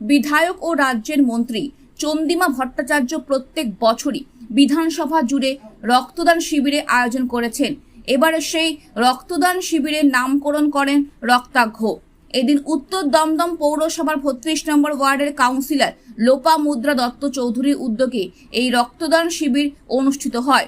বিধায়ক ও রাজ্যের মন্ত্রী চন্দিমা ভট্টাচার্য প্রত্যেক বছরই বিধানসভা জুড়ে রক্তদান শিবিরে আয়োজন করেছেন। এবারে সেই রক্তদান শিবিরের নামকরণ করেন রক্তাঘ এদিন উত্তর দমদম পৌরসভার বত্রিশ নম্বর ওয়ার্ডের কাউন্সিলর লোপা মুদ্রা দত্ত চৌধুরীর উদ্যোগে এই রক্তদান শিবির অনুষ্ঠিত হয়।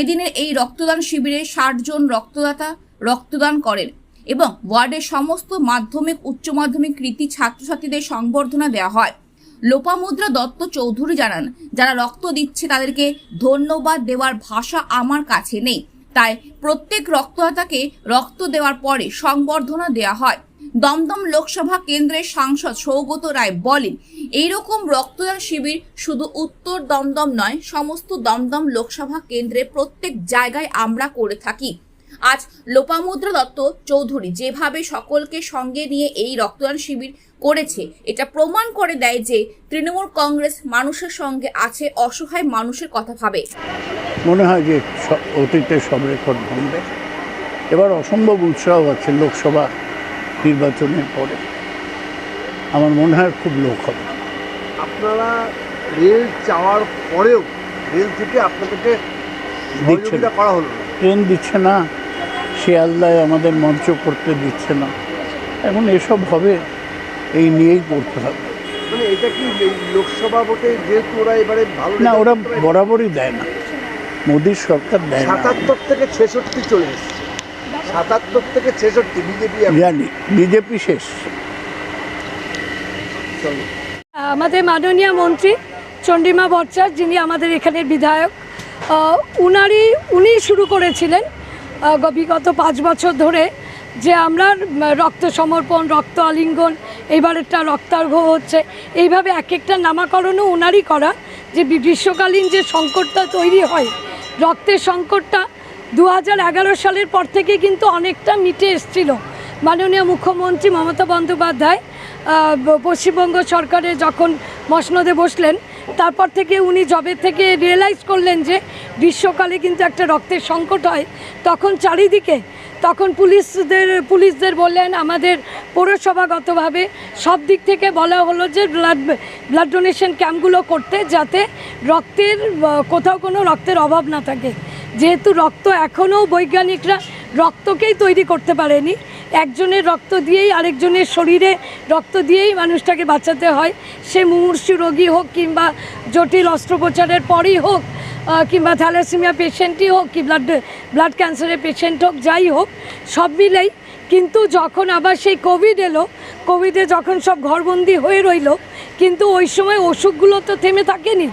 এদিনের এই রক্তদান শিবিরে ষাট জন রক্তদাতা রক্তদান করেন। এবং ওয়ার্ডের সমস্ত মাধ্যমিক, উচ্চ মাধ্যমিক কৃতি ছাত্রছাত্রীদের সংবর্ধনা দেওয়া হয়। লোপামুদ্রা দত্ত চৌধুরী জানান, যারা রক্ত দিচ্ছে তাদেরকে ধন্যবাদ দেওয়ার ভাষা আমার কাছে নেই। তাই প্রত্যেক রক্তদাতাকে রক্ত দেওয়ার পরে সংবর্ধনা দেওয়া হয়। দমদম লোকসভা কেন্দ্রের সাংসদ সৌগত রায় বলেন, এইরকম রক্তদান শিবির শুধু উত্তর দমদম নয়, সমস্ত দমদম লোকসভা কেন্দ্রে প্রত্যেক জায়গায় আমরা করে থাকি। আজ লোপামুদ্রা দত্ত চৌধুরী যেভাবে সকলকে সঙ্গে নিয়ে এই রক্তদান শিবির করেছে এটা প্রমাণ করে দেয় যে তৃণমূল কংগ্রেস মানুষের সঙ্গে আছে অসহায় মানুষের কথা ভাবে। মনে হয় যে অতীতের সব রেকর্ড ভাঙবে। এবার অসম্ভব উৎসাহ আছে লোকসভা নির্বাচনের পরে। আমার মনে হয় খুব লোক হবে। আপনারা রেল চাওয়ার পরেও রেল থেকে আপনাদেরকে সহযোগিতা করা হলো ট্রেন দিচ্ছে না। শিয়ালদায় আমাদের মঞ্চ করতে দিচ্ছে না। এখন এসব হবে এই নিয়েই করতে হবে। মানে এটা কি এই লোকসভা ভোটে যেহেতু ওরা এবারে ভালো না ওরা বরাবরই দেয় না। মোদির সরকার দেয় সাতাত্তর থেকে ছেষট্টি চলে এসছে। সাতাত্তর থেকে ছেষট্টি বিজেপি জানি বিজেপি শেষ। আমাদের মাননীয় মন্ত্রী চন্ডিমা ভট্টাচার্য যিনি আমাদের এখানের বিধায়ক উনারই উনি শুরু করেছিলেন বিগত পাঁচ বছর ধরে যে আমরা রক্ত সমর্পণ, রক্ত আলিঙ্গন এইবারেরটা রক্তার্ঘ হচ্ছে। এইভাবে এক একটা নামাকরণও ওনারই করা যে গ্রীষ্মকালীন যে সংকটটা তৈরি হয়, রক্তের সংকটটা দু হাজার এগারো সালের পর থেকে কিন্তু অনেকটা মিটে এসছিল। মাননীয় মুখ্যমন্ত্রী মমতা বন্দ্যোপাধ্যায় পশ্চিমবঙ্গ সরকারে যখন মসনদে বসলেন তারপর থেকে উনি জবে থেকে রিয়েলাইজ করলেন যে গ্রীষ্মকালে কিন্তু একটা রক্তের সংকট হয়। তখন চারিদিকে, তখন পুলিশদের পুলিশদের বললেন, আমাদের পৌরসভাগতভাবে সব দিক থেকে বলা হলো যে ব্লাড ব্লাড ডোনেশন ক্যাম্পগুলো করতে যাতে রক্তের, কোথাও কোনো রক্তের অভাব না থাকে। যেহেতু রক্ত এখনও বৈজ্ঞানিকরা রক্তকেই তৈরি করতে পারেনি একজনের রক্ত দিয়েই আরেকজনের শরীরে রক্ত দিয়েই মানুষটাকে বাঁচাতে হয়। সে মুমূর্ষু রোগী হোক কিংবা জটিল অস্ত্রোপচারের পরই হোক কিংবা থ্যালাসেমিয়া পেশেন্টই হোক কি ব্লাড ব্লাড ক্যান্সারের পেশেন্ট হোক, যাই হোক, সব মিলেই কিন্তু যখন আবার সেই কোভিড এলো কোভিডে যখন সব ঘরবন্দি হয়ে রইল, কিন্তু ওই সময় ওষুধগুলো তো থেমে থাকেনি।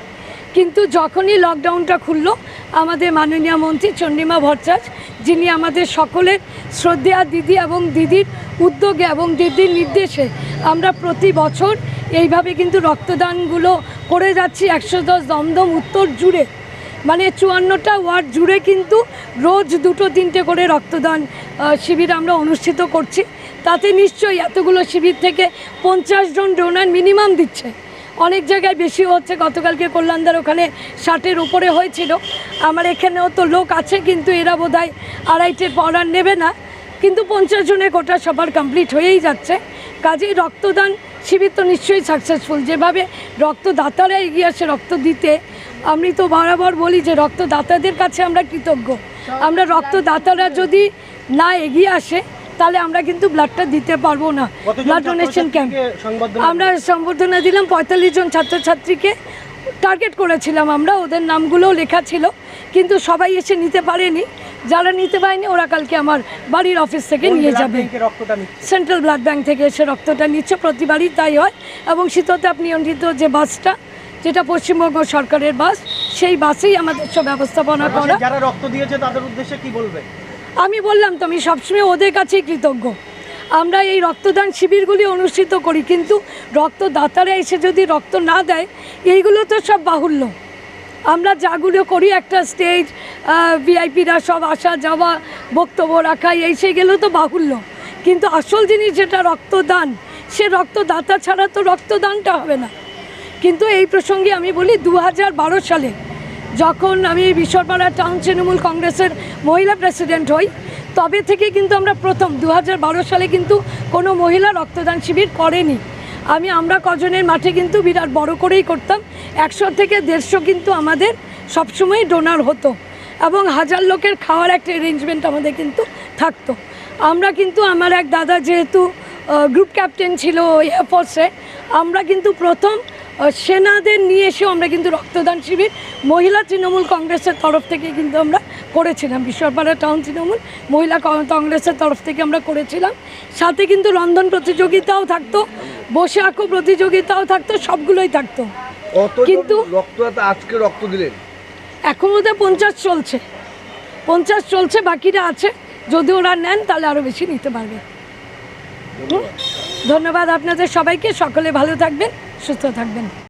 কিন্তু যখনই লকডাউনটা খুললো আমাদের মাননীয় মন্ত্রী চন্ডিমা ভট্টাচার্য, যিনি আমাদের সকলের শ্রদ্ধেয়া দিদি এবং দিদির উদ্যোগে এবং দিদির নির্দেশে আমরা প্রতি বছর এইভাবে কিন্তু রক্তদানগুলো করে যাচ্ছি। একশো দশ দমদম উত্তর জুড়ে মানে চুয়ান্নটা ওয়ার্ড জুড়ে কিন্তু রোজ দুটো তিনটে করে রক্তদান শিবির আমরা অনুষ্ঠিত করছি। তাতে নিশ্চয়ই এতগুলো শিবির থেকে পঞ্চাশ জন ডোনার মিনিমাম দিচ্ছে। অনেক জায়গায় বেশি হচ্ছে। গতকালকে কল্যাণদার ওখানে ষাটের উপরে হয়েছিল। আমার এখানেও তো লোক আছে, কিন্তু এরা বোধ হয় আড়াইটের পর আর নেবে না। কিন্তু পঞ্চাশ জনের কোটা সবার কমপ্লিট হয়েই যাচ্ছে। কাজেই রক্তদান শিবির তো নিশ্চয়ই সাকসেসফুল যেভাবে রক্তদাতারা এগিয়ে আসে রক্ত দিতে, আমি তো বরাবর বলি যে রক্তদাতাদের কাছে আমরা কৃতজ্ঞ। আমরা রক্তদাতারা যদি না এগিয়ে আসে তাহলে আমরা কিন্তু ব্লাডটা দিতে পারব না। ব্লাড ডোনেশন ক্যাম্প আমরা সম্বর্ধনা দিলাম পঁয়তাল্লিশ জন ছাত্রছাত্রীকে। টার্গেট করেছিলাম আমরা ওদের নামগুলোও লেখা ছিল কিন্তু সবাই এসে নিতে পারেনি। যারা নিতে পারেনি ওরা কালকে আমার বাড়ির অফিস থেকে নিয়ে যাবে। সেন্ট্রাল ব্লাড ব্যাংক থেকে এসে রক্তটা নিচ্ছে প্রতিবারই তাই হয়। এবং শীততাপ নিয়ন্ত্রিত যে বাসটা যেটা পশ্চিমবঙ্গ সরকারের বাস সেই বাসেই আমাদের সব ব্যবস্থাপনা করা। যারা রক্ত দিয়েছে তাদের উদ্দেশ্যে কি বলবে আমি বললাম তো, আমি সবসময় ওদের কাছেই কৃতজ্ঞ। আমরা এই রক্তদান শিবিরগুলি অনুষ্ঠিত করি, কিন্তু রক্তদাতারা এসে যদি রক্ত না দেয়, এইগুলো তো সব বাহুল্য। আমরা যাগুলো করি, একটা স্টেজ ভিআইপিরা সব আসা যাওয়া, বক্তব্য রাখা, এই সে গেলেও তো বাহুল্য। কিন্তু আসল জিনিস যেটা রক্তদান, সে রক্তদাতা ছাড়া তো রক্তদানটা হবে না। কিন্তু এই প্রসঙ্গে আমি বলি, দু হাজার বারো সালে যখন আমি বিশ্বপাড়া টাউন তৃণমূল কংগ্রেসের মহিলা প্রেসিডেন্ট হই, তবে থেকে কিন্তু আমরা প্রথম দু হাজার বারো সালে কিন্তু কোনো মহিলা রক্তদান শিবির করেনি। আমি, আমরা কজনের মাঠে কিন্তু বিরাট বড় করেই করতাম। একশো থেকে দেড়শো কিন্তু আমাদের সবসময় ডোনার হতো এবং হাজার লোকের খাওয়ার একটা অ্যারেঞ্জমেন্ট আমাদের কিন্তু থাকতো। আমরা কিন্তু, আমার এক দাদা যেহেতু গ্রুপ ক্যাপ্টেন ছিল এয়ারফোর্সে আমরা কিন্তু প্রথম সেনাদের নিয়ে এসেও আমরা কিন্তু রক্তদান শিবির। মহিলা তৃণমূল কংগ্রেসের তরফ থেকে কিন্তু আমরা করেছিলাম। বিশ্বরপাড়া টাউন তৃণমূল মহিলা কংগ্রেসের তরফ থেকে আমরা করেছিলাম। সাথে কিন্তু রন্ধন প্রতিযোগিতাও থাকতো বসে আঁকো প্রতিযোগিতাও থাকতো সবগুলোই থাকতো। কিন্তু- রক্তদাতা আজকে রক্ত দিলেন? এখন বোধহয় পঞ্চাশ চলছে। পঞ্চাশ চলছে বাকিরা আছে। যদি ওরা নেন তাহলে আরও বেশি নিতে পারবে? ধন্যবাদ আপনাদের সবাইকে। সকলে ভালো থাকবেন। সুস্থ থাকবেন।